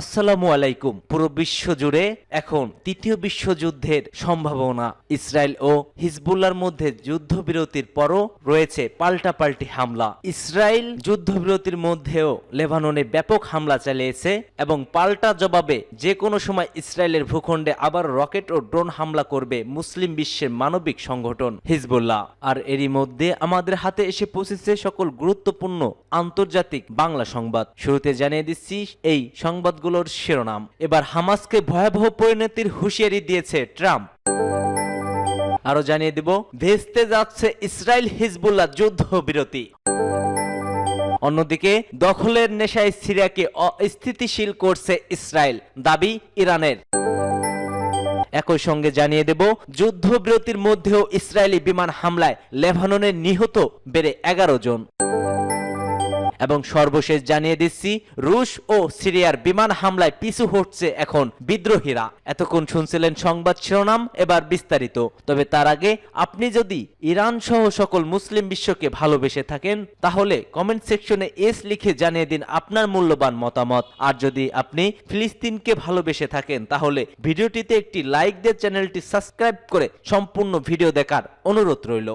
আসসালামু আলাইকুম। পুরো বিশ্ব জুড়ে এখন তৃতীয় বিশ্বযুদ্ধের সম্ভাবনা। ইসরায়েল ও হিজবুল্লার মধ্যে যুদ্ধবিরতির পরও রয়েছে পাল্টাপাল্টি হামলা। ইসরায়েল যুদ্ধবিরতির মধ্যেও লেবাননে ব্যাপক হামলা চালিয়েছে এবং পাল্টা জবাবে যে কোনো সময় ইসরায়েলের ভূখণ্ডে আবার রকেট ও ড্রোন হামলা করবে মুসলিম বিশ্বের মানবিক সংগঠন হিজবুল্লাহ। আর এরই মধ্যে আমাদের হাতে এসে পৌঁছেছে সকল গুরুত্বপূর্ণ আন্তর্জাতিক বাংলা সংবাদ। শুরুতে জানিয়ে দিচ্ছি, এই সংবাদগুলোর শিরোনাম। এবার হামাসকে ভয়াবহ পরিণতির হুঁশিয়ারি দিয়েছে ট্রাম্প। আরও জানিয়ে দেব, ভেস্তে যাচ্ছে ইসরায়েল হিজবুল্লাহ যুদ্ধ বিরতি অন্যদিকে, দখলের নেশায় সিরিয়াকে অস্থিতিশীল করছে ইসরায়েল, দাবি ইরানের। একই সঙ্গে জানিয়ে দেব, যুদ্ধবিরতির মধ্যেও ইসরায়েলি বিমান হামলায় লেবাননে নিহত বেড়ে এগারো জন। এবং সর্বশেষ জানিয়ে দিচ্ছি, রুশ ও সিরিয়ার বিমান হামলায় পিছু হচ্ছে এখন বিদ্রোহীরা। এতক্ষণ শুনছিলেন সংবাদ শিরোনাম, এবার বিস্তারিত। তবে তার আগে আপনি যদি ইরান সহ সকল মুসলিম বিশ্বকে ভালোবেসে থাকেন, তাহলে কমেন্ট সেকশনে এস লিখে জানিয়ে দিন আপনার মূল্যবান মতামত। আর যদি আপনি ফিলিস্তিনকে ভালোবেসে থাকেন, তাহলে ভিডিওটিতে একটি লাইক দিয়ে চ্যানেলটি সাবস্ক্রাইব করে সম্পূর্ণ ভিডিও দেখার অনুরোধ রইল।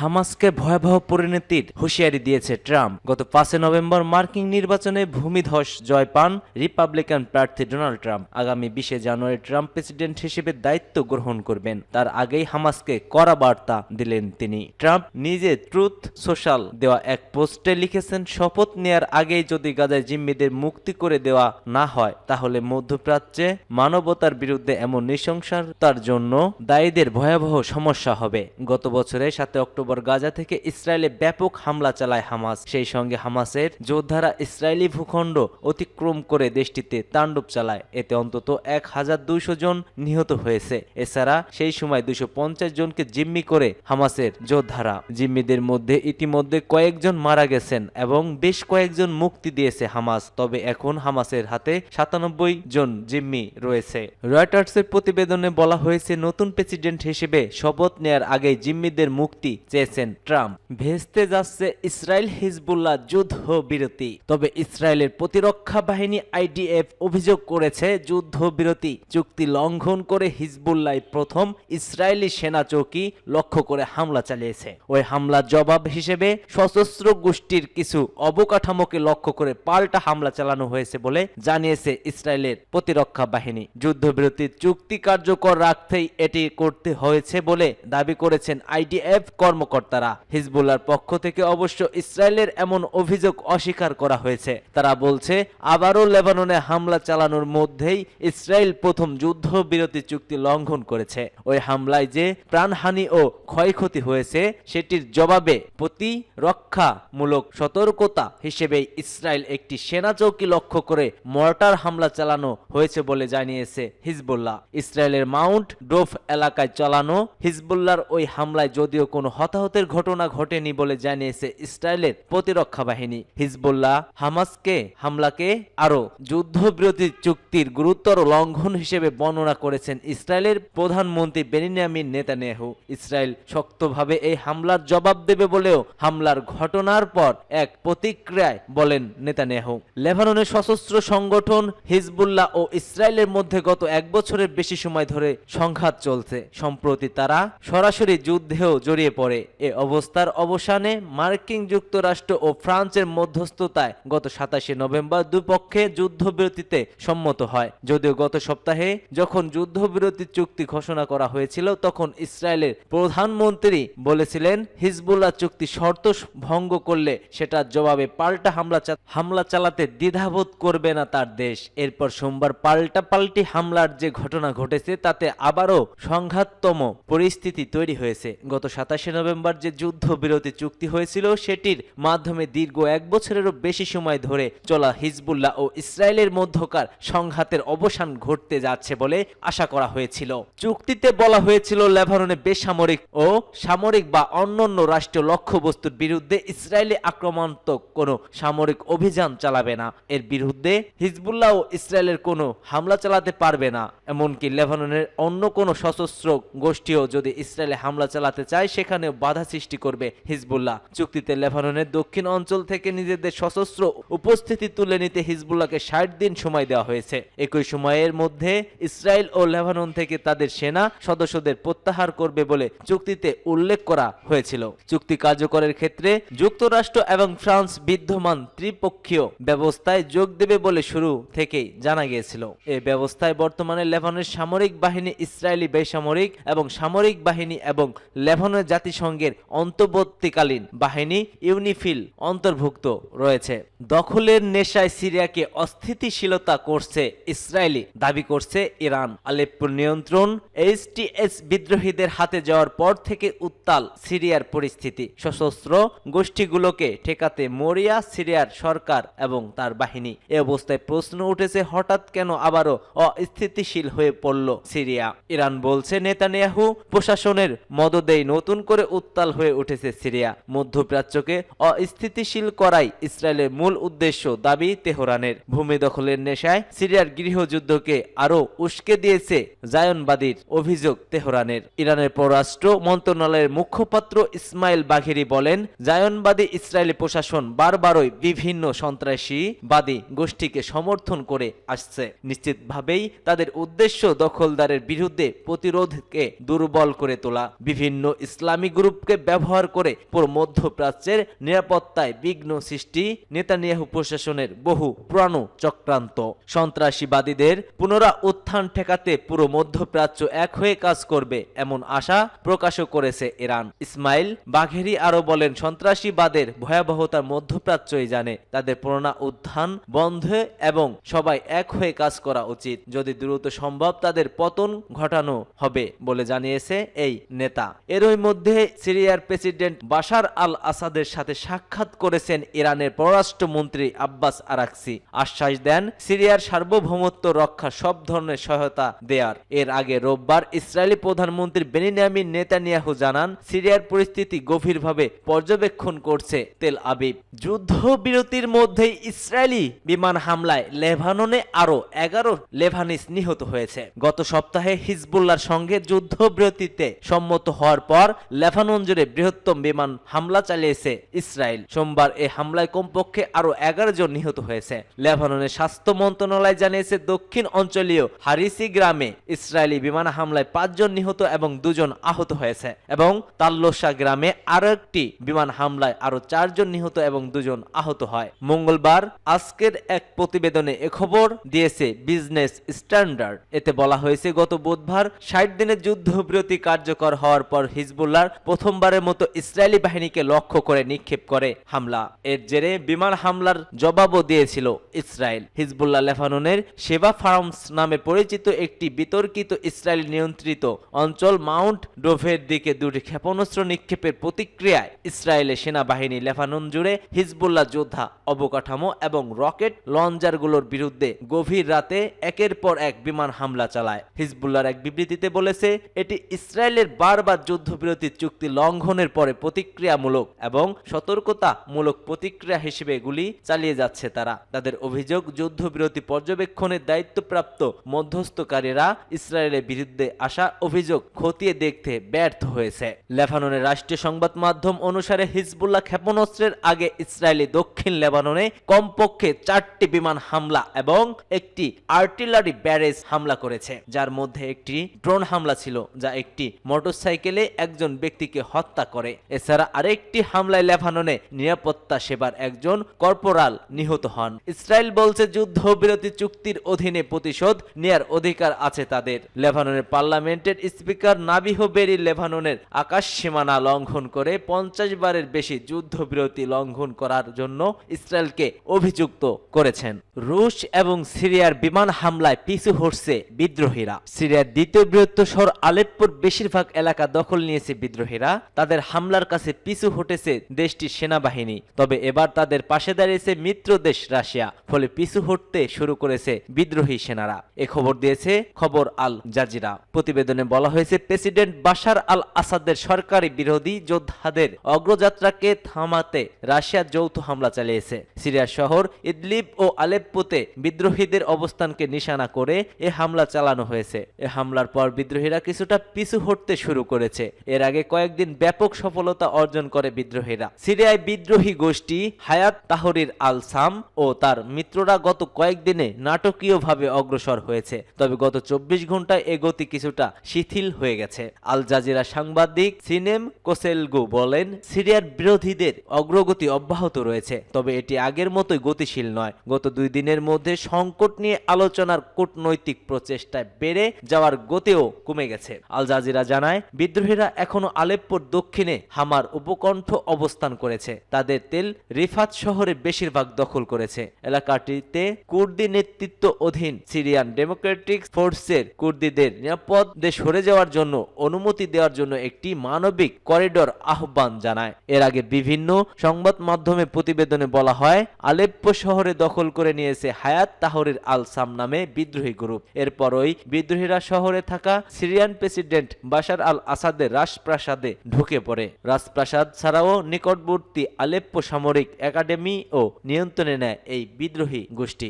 হামাসকে ভয়াবহ পরিণতির হুঁশিয়ারি দিয়েছে ট্রাম্প। গত পাঁচে নভেম্বর মার্কিন নির্বাচনে ভূমিধস জয় পান রিপাবলিকান প্রার্থী ডোনাল্ড ট্রাম্প। আগামী বিশে জানুয়ারি ট্রাম্প প্রেসিডেন্ট হিসেবে দায়িত্ব গ্রহণ করবেন। তার আগেই হামাসকে কড়া বার্তা দিলেন তিনি। ট্রাম্প নিজে ট্রুথ সোশ্যাল দেওয়া এক পোস্টে লিখেছেন, শপথ নেয়ার আগেই যদি গাজায় জিম্মিদের মুক্তি করে দেওয়া না হয়, তাহলে মধ্যপ্রাচ্যে মানবতার বিরুদ্ধে এমন নৃশংসতার জন্য দায়ীদের ভয়াবহ সমস্যা হবে। গত বছরে সাথে অক্টোবর গাজা থেকে ইসরায়েলে ব্যাপক হামলা চালায় হামাস। সেই সঙ্গে হামাসের যোদ্ধারা ইসরায়েলি ভূখণ্ড অতিক্রম করে দেশটিতে তাণ্ডব চালায়। এতে অন্তত এক হাজার দুইশো জন নিহত হয়েছে। এছাড়া সেই সময় দুইশো পঞ্চাশ জনকে জিম্মি করে হামাসের যোদ্ধারা। জিম্মিদের মধ্যে ইতিমধ্যে কয়েকজন মারা গেছেন এবং বেশ কয়েকজন মুক্তি দিয়েছে হামাস। তবে এখন হামাসের হাতে সাতানব্বই জন জিম্মি রয়েছে। রয়টার্সের প্রতিবেদনে বলা হয়েছে, নতুন প্রেসিডেন্ট হিসেবে শপথ নেয়ার আগে জিম্মিদের মুক্তি চেয়েছেন ট্রাম্প। ভেস্তে যাচ্ছে ইসরায়েল হিজবুল্লাহ যুদ্ধ বিরতি। তবে ইসরায়েলের প্রতিরক্ষা বাহিনী আইডিএফ অভিযোগ করেছে, যুদ্ধ বিরতি চুক্তি লঙ্ঘন করে হিজবুল্লাহ প্রথম ইসরায়েলি সেনা চৌকি লক্ষ্য করে হামলা চালিয়েছে। ওই হামলার জবাব হিসেবে সশস্ত্র গোষ্ঠীর কিছু অবকাঠামোকে লক্ষ্য করে পাল্টা হামলা চালানো হয়েছে বলে জানিয়েছে ইসরায়েলের প্রতিরক্ষা বাহিনী। যুদ্ধবিরতির চুক্তি কার্যকর রাখতেই এটি করতে হয়েছে বলে দাবি করেছেন আইডিএফ কর্মকর্তারা হিজবুল্লার পক্ষ থেকে অবশ্য ইসরায়েলের এমন অভিযোগ অস্বীকার করা হয়েছে। তারা বলছে, আবারও লেবাননে হামলা চালানোর মধ্যেই ইসরায়েল প্রথম যুদ্ধবিরতি চুক্তি লঙ্ঘন করেছে। ওই হামলায় যে প্রাণহানি ও ক্ষয়ক্ষতি হয়েছে, সেটির জবাবে প্রতিরক্ষামূলক সতর্কতা হিসেবে ইসরায়েল একটি সেনা চৌকি লক্ষ্য করে মর্টার হামলা চালানো হয়েছে বলে জানিয়েছে হিজবুল্লাহ। ইসরায়েলের মাউন্ট ডোফ এলাকায় চালানো হিজবুল্লাহর ওই হামলায় যদিও কোনো হতাহতের ঘটনা ঘটেনি বলে জানিয়েছে ইসরায়েলের প্রতিরক্ষা বাহিনী। হিজবুল্লাহ, হামাসকে হামলাকে আরও যুদ্ধবিরতি চুক্তির গুরুতর লঙ্ঘন হিসেবে বর্ণনা করেছেন ইসরায়েলের প্রধানমন্ত্রী বেনিয়ামিন নেতানিয়াহু। ইসরায়েল শক্তভাবে এই হামলার জবাব দেবে বলেও হামলার ঘটনার পর এক প্রতিক্রিয়ায় বলেন নেতানিয়াহু। লেবাননের সশস্ত্র সংগঠন হিজবুল্লাহ ও ইসরায়েলের মধ্যে গত এক বছরের বেশি সময় ধরে সংঘাত চলছে। সম্প্রতি তারা সরাসরি যুদ্ধেও জড়িয়ে পড়ে। এ অবস্থার অবসানে মার্কিন যুক্তরাষ্ট্র ও ফ্রান্সের মধ্যস্থতায় গত সাতাশে নভেম্বর দুপক্ষে যুদ্ধবিরতিতে সম্মত হয়। যদিও গত সপ্তাহে যখন যুদ্ধবিরতি চুক্তি ঘোষণা করা হয়েছিল, তখন ইসরায়েলের প্রধানমন্ত্রী বলেছিলেন, হিজবুল্লাহ চুক্তি শর্ত ভঙ্গ করলে সেটার জবাবে পাল্টা হামলা হামলা চালাতে দ্বিধাবোধ করবে না তার দেশ। এরপর সোমবার পাল্টা পাল্টি হামলার যে ঘটনা ঘটেছে, তাতে আবারও সংঘাততম পরিস্থিতি তৈরি হয়েছে। গত সাতাশে নভেম্বর যে যুদ্ধবিরতি চুক্তি হয়েছিল, সেটির মাধ্যমে দীর্ঘ এক বছরেরও বেশি সময় ধরে চলা হিজবুল্লাহ ও ইসরায়েলের মধ্যকার সংঘাতের অবসান ঘটতে যাচ্ছে বলে আশা করা হয়েছিল। চুক্তিতে বলা হয়েছিল, লেবাননে বেসামরিক ও সামরিক বা অন্যান্য রাষ্ট্রীয় লক্ষ্যবস্তুর বিরুদ্ধে ইসরায়েলি আক্রমণাত্মক কোনো সামরিক অভিযান চালাবে না। এর বিরুদ্ধে হিজবুল্লাহ ও ইসরায়েলের কোনো হামলা চালাতে পারবে না। এমনকি লেবাননের অন্য কোনো সশস্ত্র গোষ্ঠীও যদি ইসরায়েলে হামলা চালাতে চায়, সেখানেও বাধা সৃষ্টি করবে হিজবুল্লাহ। চুক্তিতে লেবাননের দক্ষিণ অঞ্চল থেকে নিজেদের সশস্ত্র উপস্থিতি তুলে নিতে হিজবুল্লাহকে ষাট দিন সময় দেওয়া হয়েছে। একই সময়ের মধ্যে ইসরায়েল ও লেবানন থেকে তাদের সেনা সদস্যদের প্রত্যাহার করবে বলে চুক্তিতে উল্লেখ করা হয়েছিল। চুক্তি কার্যকরের ক্ষেত্রে যুক্তরাষ্ট্র এবং ফ্রান্স বিদ্যমান ত্রিপক্ষীয় ব্যবস্থায় যোগ দেবে বলে শুরু থেকেই জানা গিয়েছিল। এই ব্যবস্থায় বর্তমানে লেবাননের সামরিক বাহিনী ইসরায়েলি বেসামরিক এবং সামরিক বাহিনী এবং লেবাননের জাতিসংঘের অন্তর্বর্তীকালীন বাহিনী ইউনিফিল অন্তর্ভুক্ত রয়েছে। দখলের নেশায় সিরিয়াকে অস্থিতিশীলতা করছে ইসরায়েলি, দাবি করছে ইরান। আলেপ্পোর নিয়ন্ত্রণ এইচটিএস বিদ্রোহীদের হাতে যাওয়ার পর থেকে উত্তাল সিরিয়ার পরিস্থিতি। সশস্ত্র গোষ্ঠীগুলোকে ঠেকাতে মরিয়া সিরিয়ার সরকার এবং তার বাহিনী। এ অবস্থায় প্রশ্ন উঠেছে, হঠাৎ কেন আবারও অস্থিতিশীল হয়ে পড়ল সিরিয়া? ইরান বলছে, নেতানিয়াহু প্রশাসনের মদদেই নতুন করে উত্তাল হয়ে উঠেছে সিরিয়া। মধ্যপ্রাচ্যকে অস্থিতিশীল করাই ইসরায়েলের মূল উদ্দেশ্য, দাবি তেহরানের। ভূমি দখলের নেশায় সিরিয়ার গৃহযুদ্ধকে আরও উস্কে দিয়েছে জায়নবাদীর অভিযোগ তেহরানের। ইরানের পররাষ্ট্র মন্ত্রণালয়ের মুখপাত্র ইসমাইল বাঘেরি বলেন, জায়নবাদী ইসরায়েলি প্রশাসন বারবারই বিভিন্ন সন্ত্রাসীবাদী গোষ্ঠীকে সমর্থন করে আসছে। নিশ্চিতভাবেই তাদের উদ্দেশ্য দখলদারের বিরুদ্ধে প্রতিরোধকে দুর্বল করে তোলা। বিভিন্ন ইসলামী গ্রুপকে ব্যবহার করে পুরো মধ্যপ্রাচ্যের নিরাপত্তায় বিঘ্ন সৃষ্টি নেতানিয়াহু প্রশাসনের বহু পুরানো চক্রান্ত। সন্ত্রাসীবাদীদের পুনরা উত্থান ঠেকাতে পুরো মধ্যপ্রাচ্য এক হয়ে কাজ করবে এমন আশা প্রকাশও করেছে ইরান। ইসমাইল বাঘেরি আরও বলেন, সন্ত্রাসীবাদের ভয়াবহতা মধ্যপ্রাচ্যই জানে, তাদের পুনরা উত্থান বন্ধ এবং সবাই এক হয়ে কাজ করা উচিত। যদি দ্রুত সম্ভব তাদের পতন ঘটানো হবে বলে জানিয়েছে এই নেতা। এরই মধ্যে সিরিয়ার প্রেসিডেন্ট বাশার আল আসাদের সাথে সাক্ষাৎ করেছেন ইরানের পররাষ্ট্রমন্ত্রী আব্বাস আরাকসি। আশ্বাস দেন, সিরিয়ার সার্বভৌমত্ব রক্ষা সব ধরনের সহায়তা দেয়ার। এর আগে রোববার ইসরায়েলি প্রধানমন্ত্রী বেনিয়ামিন নেতানিয়াহু জানান, সিরিয়ার পরিস্থিতি গভীরভাবে পর্যবেক্ষণ করছে তেল আবিব। যুদ্ধবিরতির মধ্যেই ইসরায়েলি বিমান হামলায় লেবাননে আরও এগারো লেভানিস নিহত হয়েছে। গত সপ্তাহে হিজবুল্লার সঙ্গে যুদ্ধবিরতিতে সম্মত হওয়ার পর লেবানন জুড়ে বৃহত্তম বিমান হামলা চালিয়েছে ইসরায়েল। সোমবার এই হামলায় কমপক্ষে আরও এগারো জন নিহত হয়েছে। লেবাননের স্বাস্থ্য মন্ত্রণালয় জানিয়েছে, দক্ষিণ অঞ্চলীয় হারিসি গ্রামে ইসরায়েলি বিমান হামলায় পাঁচজন নিহত এবং দুজন আহত হয়েছে এবং তাল্লোসা গ্রামে আরও একটি বিমান হামলায় আরও চারজন নিহত এবং দুজন আহত হয়। মঙ্গলবার আজকের এক প্রতিবেদনে এ খবর দিয়েছে বিজনেস স্ট্যান্ডার্ড। এতে বলা হয়েছে, গত বুধবার ষাট দিনের যুদ্ধবিরতি কার্যকর হওয়ার পর হিজবুল্লার প্রথমবারের মতো ইসরায়েলি বাহিনীকে লক্ষ্য করে নিক্ষেপ করে হামলা। এর জেরে বিমান হামলার জবাবও দিয়েছিল ইসরায়েল। হিজবুল্লাহ লেবাননের সেবা ফার্মস নামে পরিচিত একটি বিতর্কিত ইসরায়েল নিয়ন্ত্রিত অঞ্চল মাউন্ট ডোভের দিকে দুটি ক্ষেপণাস্ত্র নিক্ষেপের প্রতিক্রিয়ায় ইসরায়েলের সেনাবাহিনী লেবানন জুড়ে হিজবুল্লাহ যোদ্ধা অবকাঠামো এবং রকেট লঞ্চারগুলোর বিরুদ্ধে গভীর রাতে একের পর এক বিমান হামলা চালায়। হিজবুল্লাহর এক বিবৃতিতে বলেছে, এটি ইসরায়েলের বারবার যুদ্ধবিরতি চুক্তি লঙ্ঘনের পরে প্রতিক্রিয়ামূলক এবং সতর্কতামূলক প্রতিক্রিয়া হিসেবে গুলি চালিয়ে যাচ্ছে তারা। তাদের অভিযোগ, যুদ্ধবিরতি পর্যবেক্ষণের দায়িত্বপ্রাপ্ত মধ্যস্থকারীরা ইসরায়েলের বিরুদ্ধে আসা অভিযোগ খতিয়ে দেখতে ব্যর্থ হয়েছে। লেবাননের রাষ্ট্রীয় সংবাদ মাধ্যম অনুসারে হিজবুল্লাহ ক্ষেপণাস্ত্রের আগে ইসরায়েলি দক্ষিণ লেবাননে কমপক্ষে চারটি বিমান হামলা এবং একটি আর্টিলারি ব্যারেজ হামলা করেছে, যার মধ্যে একটি ড্রোন হামলা ছিল, যা একটি মোটরসাইকেলে একজন ব্যক্তিকে হত্যা করে। এছাড়া আরেকটি হামলায় লেবাননে নিরাপত্তা সেবার একজন কর্পোরাল নিহত হন। ইসরায়েল বলছে যুদ্ধবিরতি চুক্তির অধীনে প্রতিশোধ নেয়ার অধিকার আছে তাদের। লেবাননের পার্লামেন্টের স্পিকার নাবিহ বেরি লেবাননের আকাশ সীমানা লঙ্ঘন করে পঞ্চাশ বারের বেশি যুদ্ধবিরতি লঙ্ঘন করার জন্য ইসরায়েলকে অভিযুক্ত করেছেন। রুশ এবং সিরিয়ার বিমান হামলায় পিছু হটছে বিদ্রোহীরা। সিরিয়ার দ্বিতীয় বৃহত্তর শহর আলেপ্পোর বেশিরভাগ এলাকা দখল নিয়েছে বিদ্রোহীরা। তাদের হামলার কাছে পিছু হটেছে দেশটির সেনাবাহিনী। তবে এবার তাদের পাশে দাঁড়িয়েছে মিত্র দেশ রাশিয়া, ফলে পিছু হটতে শুরু করেছে বিদ্রোহী সেনারা। এ খবর দিয়েছে খবর আল জাজিরা। প্রতিবেদনে বলা হয়েছে, প্রেসিডেন্ট বাশার আল আসাদের সরকারি বিরোধী যোদ্ধাদের অগ্রযাত্রাকে থামাতে রাশিয়া যৌথ হামলা চালিয়েছে। সিরিয়া শহর ইদলিব ও আলেপ্পোতে বিদ্রোহীদের অবস্থানকে নিশানা করে এ হামলা চালানো হয়েছে। এ হামলার পর বিদ্রোহীরা কিছুটা পিছু হটতে শুরু করেছে। এর আগে কয়েক কয়েকদিন ব্যাপক সফলতা অর্জন করে বিদ্রোহীরা। সিরিয়ায় বিদ্রোহী গোষ্ঠী হায়াত তাহরির আল সাম ও তার মিত্ররা গত কয়েকদিনে নাটকীয়ভাবে অগ্রসর হয়েছে। তবে গত চব্বিশ ঘন্টায় এ গতি কিছুটা শিথিল হয়ে গেছে। আল জাজিরা সাংবাদিক সিনেম কোসেলগু বলেন, সিরিয়ার বিরোধীদের অগ্রগতি অব্যাহত রয়েছে, তবে এটি আগের মতোই গতিশীল নয়। গত দুই দিনের মধ্যে সংকট নিয়ে আলোচনার কূটনৈতিক প্রচেষ্টায় বেড়ে যাওয়ার গতিও কমে গেছে। আল জাজিরা জানায়, বিদ্রোহীরা এখনও আলেপ্পোর দক্ষিণে হামার উপকণ্ঠ অবস্থান করেছে। তাদের তেল রিফাত শহরে বেশিরভাগ দখল করেছে। এলাকাটিতে কুর্দি নেতৃত্ব অধীন সিরিয়ান ডেমোক্রেটিক ফোর্সের কুর্দিদের নিরাপদে সরে যাওয়ার জন্য অনুমতি দেওয়ার জন্য একটি মানবিক করিডোর আহ্বান জানায়। এর আগে বিভিন্ন সংবাদ মাধ্যমে প্রতিবেদনে বলা হয়, আলেপ্পো শহরে দখল করে নিয়েছে হায়াত তাহরির আল সাম নামে বিদ্রোহী গ্রুপ। এরপরই বিদ্রোহীরা শহরে থাকা সিরিয়ান প্রেসিডেন্ট বাশার আল আসাদের রাজপ্রাসাদে ঢুকে পড়ে। রাজপ্রাসাদ ছাড়াও নিকটবর্তী আলেপ্পো সামরিক একাডেমি ও নিয়ন্ত্রণে নেয় এই বিদ্রোহী গোষ্ঠী।